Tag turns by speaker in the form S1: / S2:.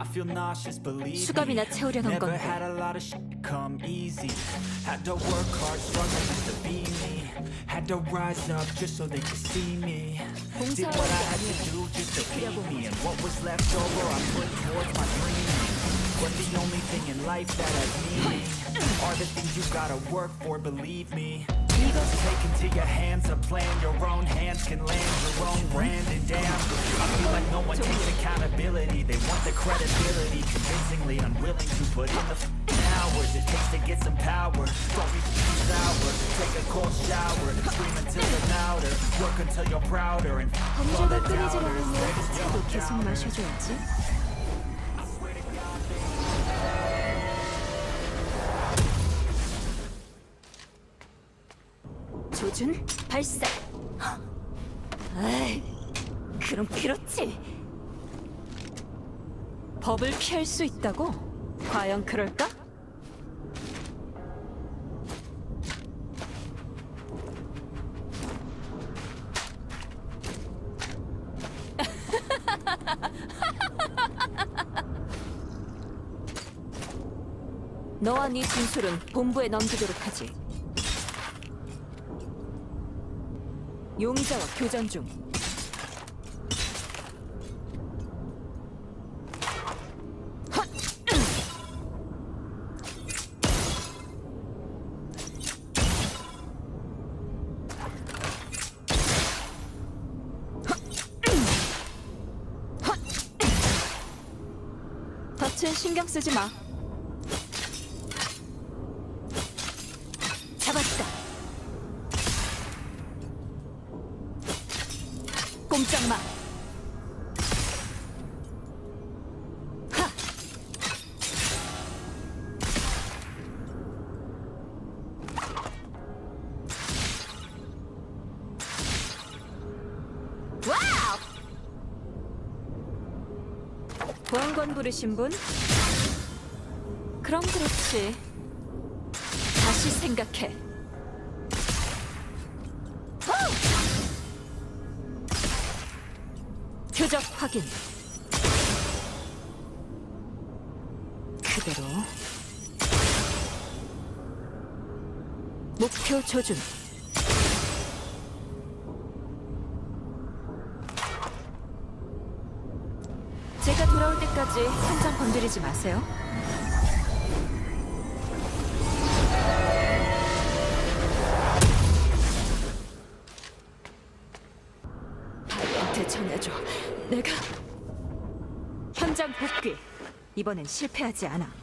S1: I feel nauseous, believe
S2: 수갑이나
S1: me.
S2: 채우려던
S1: Never
S2: 건데.
S1: had a lot of shit come easy. Had to work hard, struggling just to be me. Had to rise up just so they could see me. Did what I had to do just to feed me. And what was left over, I put towards my dreams. But the only thing in life that has meaning are the things you gotta work for, believe me. Take into your hands a plan, your own hands can land your own brand. like no one takes accountability. They want the credibility, convincingly unwilling to put in the f***ing hours it takes to get some power. Don't be f***ing sour, take a cold shower, scream until you're louder, work until you're prouder, and f- all the
S2: 범죄가
S1: doubters.
S2: 끊이지 않으면 차도 계속 마셔줘야지. 조준 발사. 에이, 그럼 그렇지. 법을 피할 수 있다고? 과연 그럴까? 너와 네 진술은 본부에 넘기도록 하지. 용의자와 교전 중. 덫은 신경 쓰지 마. 잡았다. 꼼짝 마. 보안관 부르신 분? 그럼 그렇지. 다시 생각해. 후! 표적 확인. 그대로. 목표 조준. 제가 돌아올 때까지 현장 건드리지 마세요. 발한테 전해줘. 내가 현장 복귀. 이번엔 실패하지 않아.